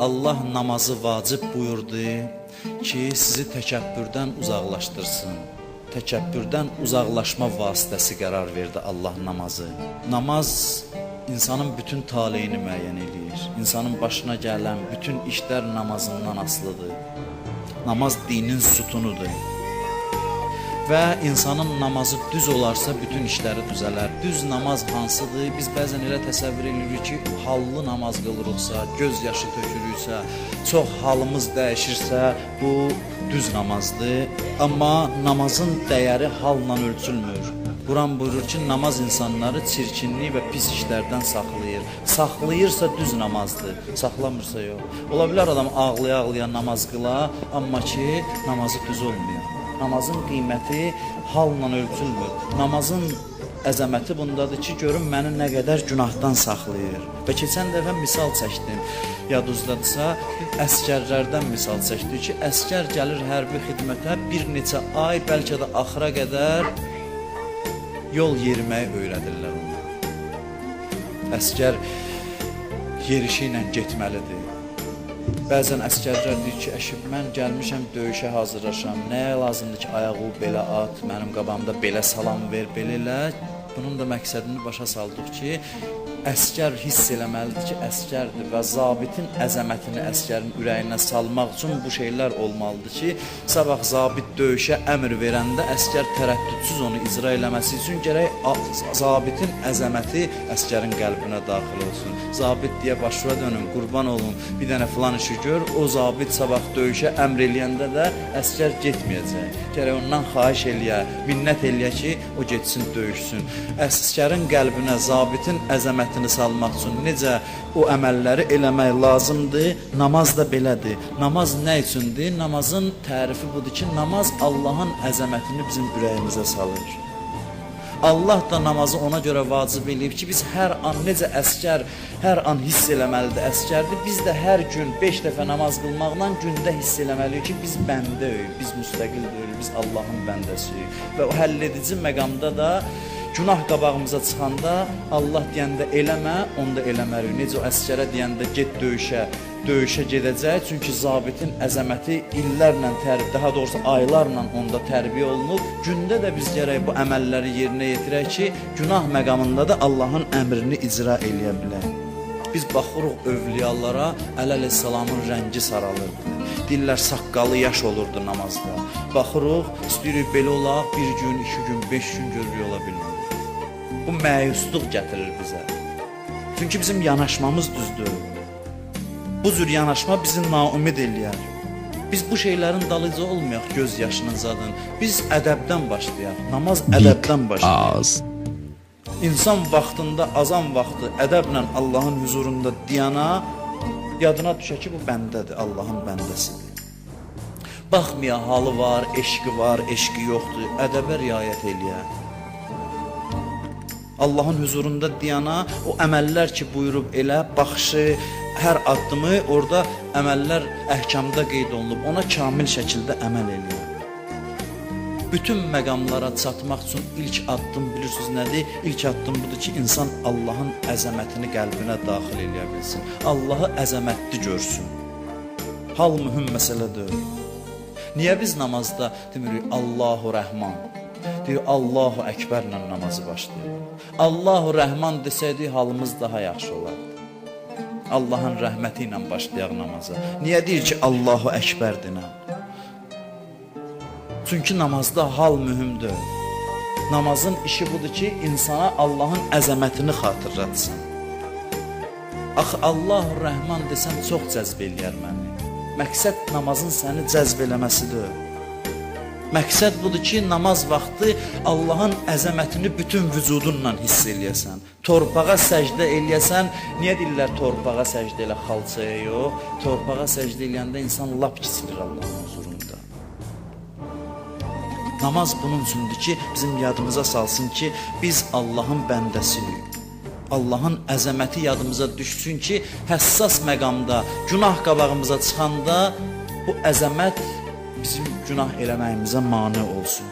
Allah namazı vacib buyurdu ki sizi təkəbbürdən uzaqlaşdırsın. Təkəbbürdən uzaqlaşma vasitəsi qərar verdi Allah namazı. Namaz insanın bütün taleyini müəyyən eləyir. İnsanın başına gələn bütün işlər namazından asılıdır. Namaz dinin sütunudur. Və insanın namazı düz olarsa bütün işləri düzələr. Düz namaz hansıdır? Biz bəzən elə təsəvvür edirik ki, hallı namaz qılırıqsa, göz yaşı tökürüksə, çox halımız dəyişirsə, bu düz namazdır. Amma namazın dəyəri halla ölçülmür. Quran buyurur ki, namaz insanları çirkinlik və pis işlərdən saxlayır. Saxlayırsa düz namazdır, saxlamırsa yox. Ola bilər adam ağlaya-ağlaya namaz qıla, amma ki, namazı düz olmuyor. Namazın qiyməti halla ölçülmür. Namazın əzəməti bundadır ki, görün məni nə qədər günahdan saxlayır. Və keçən dəfə misal çəkdim. Yadınızdadırsa, əskərlərdən misal çəkdik ki, əskər gəlir hərbi xidmətə bir neçə ay, bəlkə də axıra qədər yol yeriməyi öyrədirlər ona. Əskər yerişi ilə getməlidir. Bəzən əskərlər deyir ki, əşib mən gəlmişəm döyüşə hazırlaşam. Nəyə lazımdır ki, ayağı belə at, mənim qabağımda belə salam ver, belə elə. Bunun da məqsədini başa saldıq ki, əskər hiss eləməlidir ki, əskərdir və zabitin əzəmətini əskərin ürəyinə salmaq üçün bu şeylər olmalıdır ki, sabah zabit döyüşə əmr verəndə əskər tərəddüdsüz onu icra eləməsi üçün gərək zabitin əzəməti əskərin qəlbinə daxil olsun. Zabit deyə başına dönün, qurban olun. Bir dənə filan işi gör, o zabit sabah döyüşə əmr eləyəndə də əskər getməyəcək. Gərək ondan xahiş eləyə, minnət eləyə ki, o getsin döyüşsün. Əskərin qəlbinə zabitin əzəmətini salmaq üçün necə o əməlləri eləmək lazımdır, namaz da belədir. Namaz nə üçündür? Namazın tərifi budur ki, namaz Allahın əzəmətini bizim ürəyimizə salır. Allah da namazı ona görə vacib eləyib ki, biz hər an necə əskər hər an hiss eləməlidir əskərdir. Biz də hər gün 5 dəfə namaz qılmaqla gündə hiss eləməliyik ki, biz bəndəyik, biz müstəqil deyilik, biz Allahın bəndəsiyik. Və o həlledici məqamda da günah qabağımıza çıxanda Allah deyəndə eləmə, onda eləməliyik. Necə o əskərə deyəndə get döyüşə, döyüşə gedəcək. Çünki zabitin əzəməti illərlə tərbiyə, daha doğrusu aylarla onda tərbiyə olunub. Gündə də biz gərək bu əməlləri yerinə yetirək ki, günah məqamında da Allahın əmrini icra eləyə bilək. Biz baxırıq övliyalara, Ələl-salamın rəngi saralırdı. Dillər saqqalı yaş olurdu namazda. Baxırıq, istəyirik belə olaq, bir gün, iki gün, beş gün görürük ola bilmirik. Bu məyusluq gətirir bizə. Çünki bizim yanaşmamız düzdür. Bu cür yanaşma bizi naumid eləyər. Biz bu şeylərin dalıcı olmayaq göz yaşının zadın. Biz ədəbdən başlayaq. Namaz ədəbdən başlayır. İnsan vaxtında, azan vaxtı ədəblə Allahın huzurunda diyana yadına düşə ki, bu bəndədir, Allahın bəndəsidir. Baxmaya halı var, eşqi var, eşqi yoxdur, ədəbə riayət eləyər. Allahın huzurunda diyana o əməllər ki buyurub elə baxışı, hər addımı orada əməllər əhkamda qeyd olunub. Ona kamil şəkildə əməl eləyir. Bütün məqamlara çatmaq üçün ilk addım bilirsiniz nədir? İlk addım budur ki, insan Allahın əzəmətini qəlbinə daxil eləyə bilsin. Allahı əzəmətli görsün. Hal mühüm məsələdir. Niyə biz namazda demirik Allahu Rəhman? Deyir Allahu Əkbərlə namazı başlayır. Allahu Rəhman desəydi halımız daha yaxşı olardı. Allahın rəhməti ilə başlayaq namaza. Niyə deyir ki Allahu Əkbərdir? Çünki namazda hal mühümdür. Namazın işi budur ki, insana Allahın əzəmətini xatırlatsın. Axı Allahu Rəhman desən çox cəzb eləyər məni. Məqsəd namazın səni cəzb eləməsidir. Məqsəd budur ki, namaz vaxtı Allahın əzəmətini bütün vücudunla hiss eləyəsən. Torpağa səcdə eləyəsən, niyə deyirlər torpağa səcdə elə xalçaya yox? Torpağa səcdə eləyəndə insan lap kisilir huzurunda. Namaz bunun üçündür ki, bizim yadımıza salsın ki, biz Allahın bəndəsiyik. Allahın əzəməti yadımıza düşsün ki, həssas məqamda, günah qabağımıza çıxanda bu əzəmət bizim günah eləməyimizə mane olsun.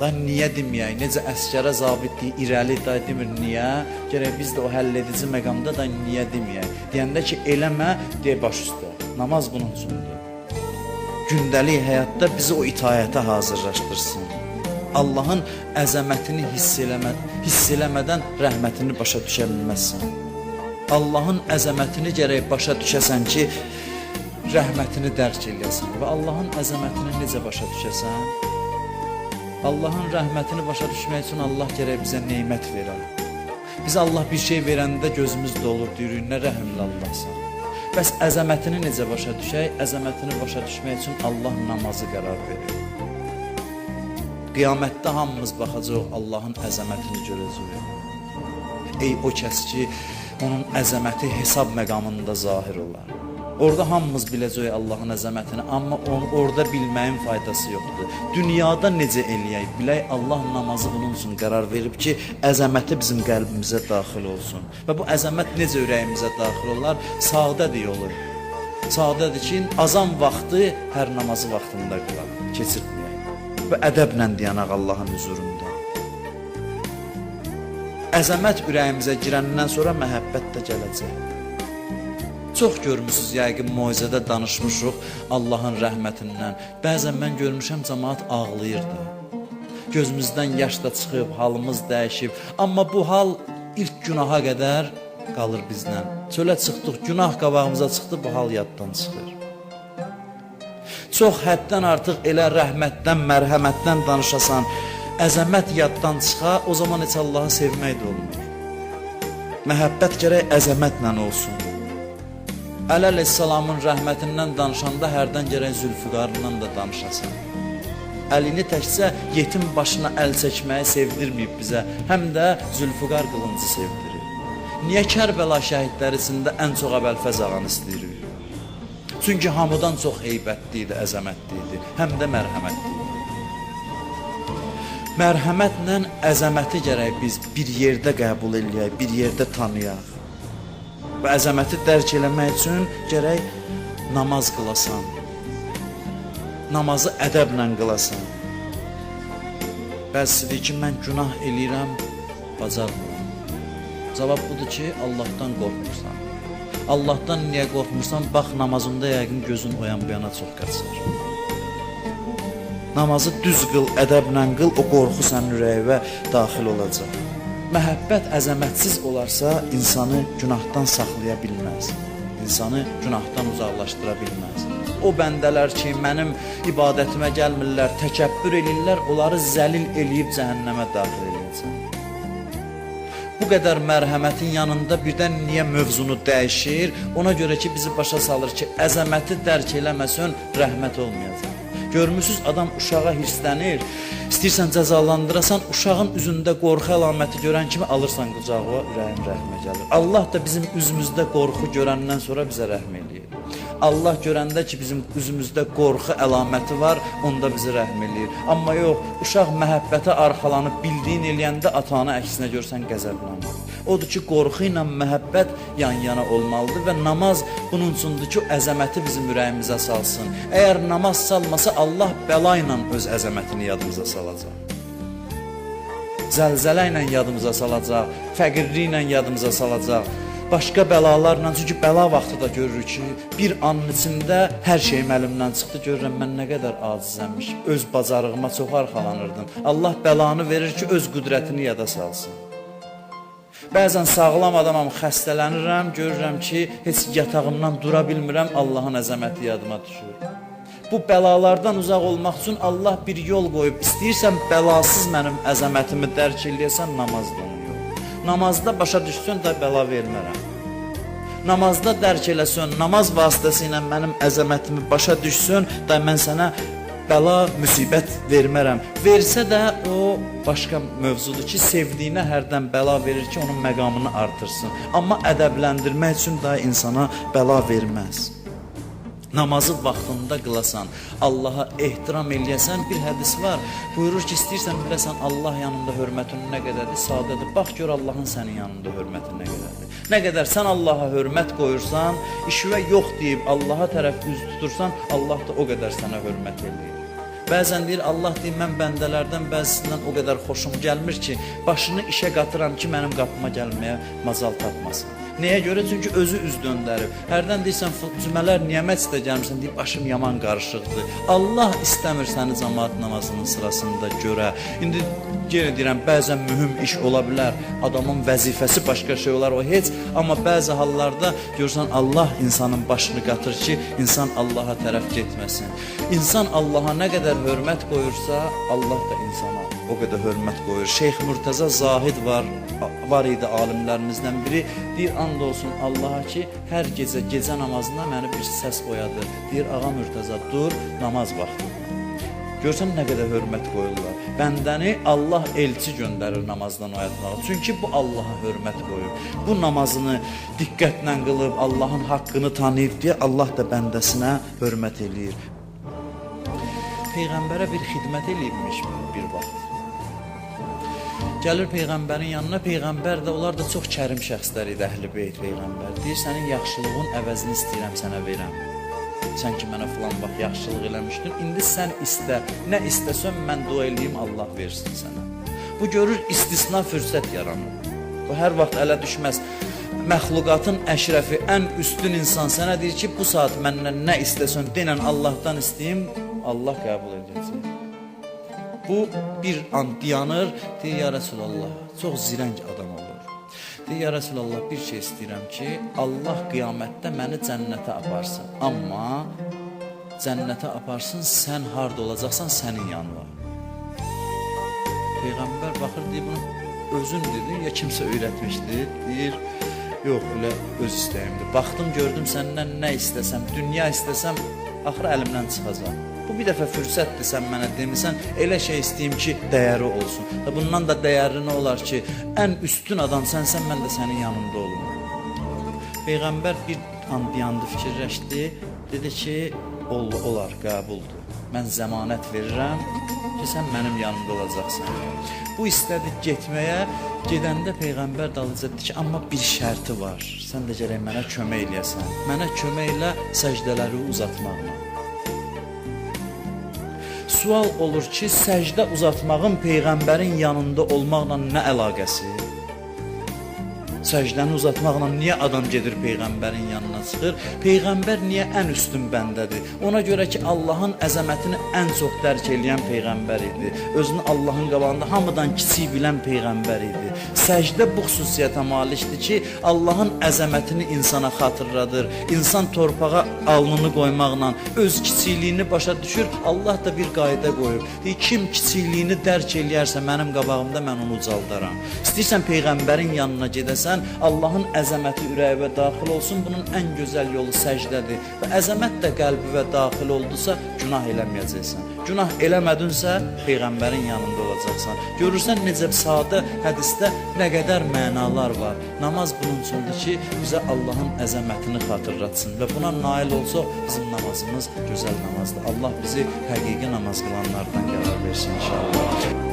Da niyə deməyək? Necə əskərə zabitlik irəli da demir niyə? Gərək biz də o həll edici məqamda da niyə deməyək? Deyəndə ki, eləmə, de baş üstə. Namaz bunun üçündür. Gündəlik həyatda bizi o itayətə hazırlaşdırsın. Allahın əzəmətini hiss eləmə, hiss eləmədən rəhmətini başa düşə bilməzsən. Allahın əzəmətini gərək başa düşəsən ki, rəhmətini dərk eləyəsən və Allahın əzəmətini necə başa düşəsən? Allahın rəhmətini başa düşmək üçün Allah gərək bizə nemət verər. Biz Allah bir şey verəndə gözümüz dolur, deyirik, nə rəhimli Allahsan. Bəs əzəmətini necə başa düşək? Əzəmətini başa düşmək üçün Allah namazı qərar verir. Qiyamətdə hamımız baxacağıq Allahın əzəmətini görəcəyik. Ey o kəs ki, onun əzəməti hesab məqamında zahir olar. Orada hamımız biləcəyik Allahın əzəmətini, amma onu orada bilməyin faydası yoxdur. Dünyada necə eləyək? Bilək Allah namazı bunun üçün qərar verib ki, əzəməti bizim qəlbimizə daxil olsun. Və bu əzəmət necə ürəyimizə daxil olar? Sadədir yolu. Sadədir ki, azan vaxtı hər namazı vaxtında qılaq, keçirtməyək. Və ədəblə dayanaq Allahın huzurunda. Əzəmət ürəyimizə girəndən sonra məhəbbət də gələcək. Çox görmüsüz yəqin moizədə danışmışıq Allahın rəhmətindən. Bəzən mən görmüşəm cəmaat ağlayırdı. Gözümüzdən yaş da çıxıb, halımız dəyişib, amma bu hal ilk günaha qədər qalır bizdən. Çölə çıxdıq, günah qabağımıza çıxdı, bu hal yaddan çıxır. Çox həddən artıq elə rəhmətdən, mərhəmətdən danışasan, əzəmət yaddan çıxa, o zaman heç Allahı sevmək də olmur. Məhəbbət gərək əzəmətlə olsun. Əli əleyhissalamın rəhmətindən danışanda hərdən gərək Zülfüqarından da danışasan. Əlini təkcə yetim başına əl çəkməyi sevdirməyib bizə, həm də Zülfüqar qılıncı sevdirir. Niyə Kərbəla şəhidləri içində ən çox Əbəlfəz ağanı istəyirik? Çünki hamıdan çox heybətli idi, əzəmətli idi, həm də mərhəmətli idi. Mərhəmətlə əzəməti gərək biz bir yerdə qəbul eləyək, bir yerdə tanıyaq. Və əzəməti dərk eləmək üçün gərək namaz qılasan. Namazı ədəblə qılasan. Bəzisidir ki, mən günah eləyirəm, bacarmıram. Cavab budur ki, Allahdan qorxmursan. Allahdan niyə qorxmursan? Bax namazında yəqin gözün o yan bu yana çox qaçır. Namazı düz qıl, ədəblə qıl, o qorxu sənin ürəyinə daxil olacaq. Məhəbbət əzəmətsiz olarsa insanı günahdan saxlaya bilməz. İnsanı günahdan uzaqlaşdıra bilməz. O bəndələr ki, mənim ibadətimə gəlmirlər, təkəbbür eləyirlər, onları zəlil eləyib cəhənnəmə daxil eləyəcəm. Bu qədər mərhəmətin yanında birdən niyə mövzunu dəyişir? Ona görə ki, bizi başa salır ki, əzəməti dərk eləməsən rəhmət olmayacaq. Görmüsüz adam uşağa hirslənir. İstəyirsən cəzalandırasan, uşağın üzündə qorxu əlaməti görən kimi alırsan qucağına, ürəyin rəhmə gəlir. Allah da bizim üzümüzdə qorxu görəndən sonra bizə rəhm eləyir. Allah görəndə ki, bizim üzümüzdə qorxu əlaməti var, onda bizi rəhm eləyir. Amma yox, uşaq məhəbbətə arxalanıb bildiyin eləyəndə atanı əksinə görsən qəzəblənir. Odur ki, qorxu ilə məhəbbət yan-yana olmalıdır və namaz bunun üçündür ki, əzəməti bizim ürəyimizə salsın. Əgər namaz salmasa, Allah bəla ilə öz əzəmətini yadımıza salacaq. Zəlzələ ilə yadımıza salacaq, fəqirlik ilə yadımıza salacaq, başqa bəlalarla, çünki bəla vaxtı da görürük ki, bir anın içində hər şeyim əlimdən çıxdı, görürəm mən nə qədər acizəmmiş, öz bacarığıma çox arxalanırdım. Allah bəlanı verir ki, öz qüdrətini yada salsın. Bəzən sağlam adamam, xəstələnirəm, görürəm ki, heç yatağımdan dura bilmirəm, Allahın əzəməti yadıma düşür. Bu bəlalardan uzaq olmaq üçün Allah bir yol qoyub. İstəyirsən bəlasız mənim əzəmətimi dərk eləyəsən, namazda onu yol. Namazda başa düşsən də bəla vermərəm. Namazda dərk eləsən, namaz vasitəsilə mənim əzəmətimi başa düşsən, da mən sənə bəla, müsibət vermərəm. Versə də o başqa mövzudur ki, sevdiyinə hərdən bəla verir ki, onun məqamını artırsın. Amma ədəbləndirmək üçün də insana bəla verməz. Namazı vaxtında qılasan, Allaha ehtiram eləyəsən, bir hədis var. Buyurur ki, istəyirsən biləsən Allah yanında hörmətin nə qədərdir, sadədir. Bax gör Allahın sənin yanında hörmətin nə qədərdir. Nə qədər sən Allaha hörmət qoyursan, işvə yox deyib Allaha tərəf üz tutursan, Allah da o qədər sənə hörmət eləyir. Bəzən deyir Allah deyir mən bəndələrdən bəzisindən o qədər xoşum gəlmir ki, başını işə qatıram ki, mənim qapıma gəlməyə macal tapmasın. Nəyə görə? Çünki özü üz döndərib. Hərdən deyirsən cümələr niyyət istə gəlmirsən, deyir başım yaman qarışıqdır. Allah istəmir səni cemaat namazının sırasında görə. İndi yenə deyirəm, bəzən mühüm iş ola bilər. Adamın vəzifəsi başqa şey olar, o heç. Amma bəzi hallarda görürsən Allah insanın başını qatır ki, insan Allaha tərəf getməsin. İnsan Allaha nə qədər hörmət qoyursa, Allah da insana o qədər hörmət qoyur. Şeyx Murtaza Zahid var, var idi alimlərimizdən biri. Deyir and olsun Allaha ki, hər gecə gecə namazında məni bir səs oyadır. Deyir ağa Murtaza dur, namaz vaxtı. Görsən nə qədər hörmət qoyurlar. Bəndəni Allah elçi göndərir namazdan oyatmağa. Çünki bu Allaha hörmət qoyur. Bu namazını diqqətlə qılıb Allahın haqqını tanıyıb deyə Allah da bəndəsinə hörmət eləyir. Peyğəmbərə bir xidmət eləyibmiş bir vaxt. Gəlir peyğəmbərin yanına, peyğəmbər də onlar da çox kərim şəxslər idi Əhlibeyt peyğəmbər. Deyir sənin yaxşılığın əvəzini istəyirəm sənə verəm. Sən ki mənə filan vaxt yaxşılıq eləmişdin. İndi sən istə, nə istəsən mən dua eləyim Allah versin sənə. Bu görür istisna fürsət yaranır. Bu hər vaxt ələ düşməz. Məxluqatın əşrəfi, ən üstün insan sənə deyir ki, bu saat məndən nə istəsən denən Allahdan istəyim, Allah qəbul edəcək. Bu bir an dayanır, deyir ya Resulallah, çox zirəng adam olur. Deyir ya Resulallah, bir şey istəyirəm ki, Allah qiyamətdə məni cənnətə aparsın. Amma cənnətə aparsın, sən harda olacaqsan, sənin yanına. Peyğəmbər baxır, deyir bunu özün dedin, ya kimsə öyrətmişdi, deyir, yox, elə öz istəyimdir. Baxdım, gördüm səndən nə istəsəm, dünya istəsəm, axır əlimdən çıxacaq. Bu bir dəfə fürsətdir sən mənə demisən, elə şey istəyim ki, dəyəri olsun. Və bundan da dəyərli nə olar ki, ən üstün adam sənsən, mən də sənin yanında olum. Peyğəmbər bir an dayandı, fikirləşdi, dedi ki, ol, olar, qəbuldur. Mən zəmanət verirəm ki, sən mənim yanımda olacaqsan. Bu istədi getməyə, gedəndə peyğəmbər dalıca dedi ki, amma bir şərti var. Sən də gərək mənə kömək eləyəsən. Mənə kömək elə səcdələri uzatmaqla. Sual olur ki, səcdə uzatmağın peyğəmbərin yanında olmaqla nə əlaqəsi? Səcdəni uzatmaqla niyə adam gedir peyğəmbərin yanına çıxır? Peyğəmbər niyə ən üstün bəndədir? Ona görə ki, Allahın əzəmətini ən çox dərk edən peyğəmbər idi. Özünü Allahın qabağında hamıdan kiçik bilən peyğəmbər idi. Səcdə bu xüsusiyyətə malikdir ki, Allahın əzəmətini insana xatırladır. İnsan torpağa alnını qoymaqla öz kiçikliyini başa düşür. Allah da bir qayda qoyub. Deyir, kim kiçikliyini dərk eləyərsə mənim qabağımda mən onu ucaldaram. İstəyirsən peyğəmbərin yanına gedəsən, Allahın əzəməti ürəyinə daxil olsun. Bunun ən gözəl yolu səcdədir. Və əzəmət də qəlbinə daxil oldusa, günah eləməyəcəksən. Günah eləmədinsə, peyğəmbərin yanında olacaqsan. Görürsən necə sadə hədisdə nə qədər mənalar var. Namaz bunun üçündür ki, bizə Allahın əzəmətini xatırlatsın və buna nail olsa bizim namazımız gözəl namazdır. Allah bizi həqiqi namaz qılanlardan qərar versin inşallah.